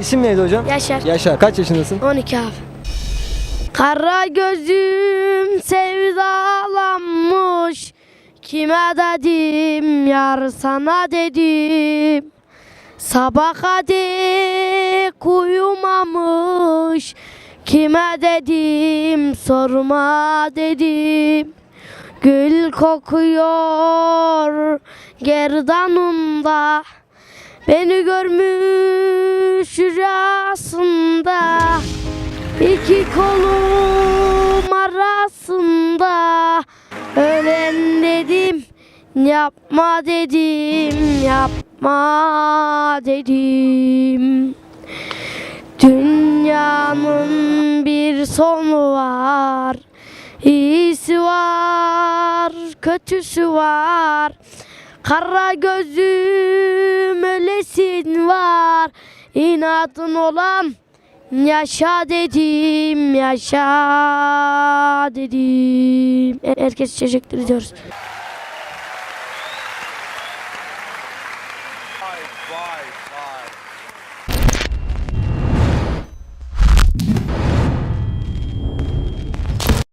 İsim neydi hocam? Yaşar. Yaşar. Kaç yaşındasın? 12 abi. Kara gözüm sevdalanmış Kime dedim yar sana dedim Sabaha dek uyumamış Kime dedim sorma dedim Gül kokuyor gerdanımda Beni görmüş İki kolum arasında Ölen dedim Yapma dedim Yapma dedim. Dünyanın bir sonu var İyisi var Kötüsü var. Kara gözüm ölesin var İnadın olan Yaşa dedim, yaşa dedim. Herkes teşekkür ediyoruz. Vay vay vay.